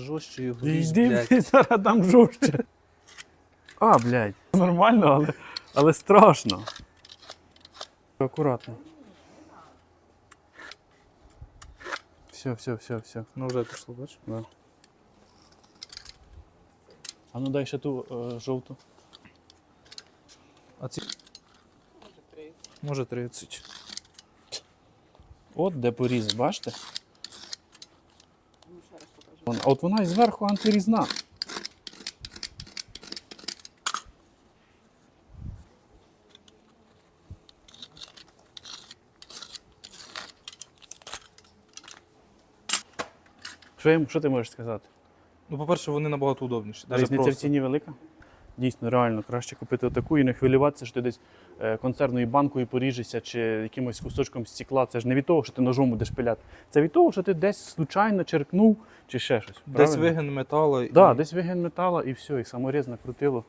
Жорстче його ріж, Йди, блядь. зараз дам жорстче. А, блядь. Нормально, але, але страшно. Акуратно. Все, все, все, все. Ну вже пішло, бачиш? Да. А ну дай ще ту е, жовту. А ці... Може 30. От де поріз, бачите? Вона- От вона і зверху антирізна. Що, їм- що ти можеш сказати? Ну, по-перше, вони набагато удобніші. Даже Різниця в просто. ціні велика? Дійсно, реально, краще купити таку і не хвилюватися, що ти десь е, консервною банкою поріжешся чи якимось кусочком стекла. Це ж не від того, що ти ножом будеш пиляти. Це від того, що ти десь случайно черкнув чи ще щось. Десь правильно? вигін металу. Да, і... десь вигін метала і все, і саморіз накрутило.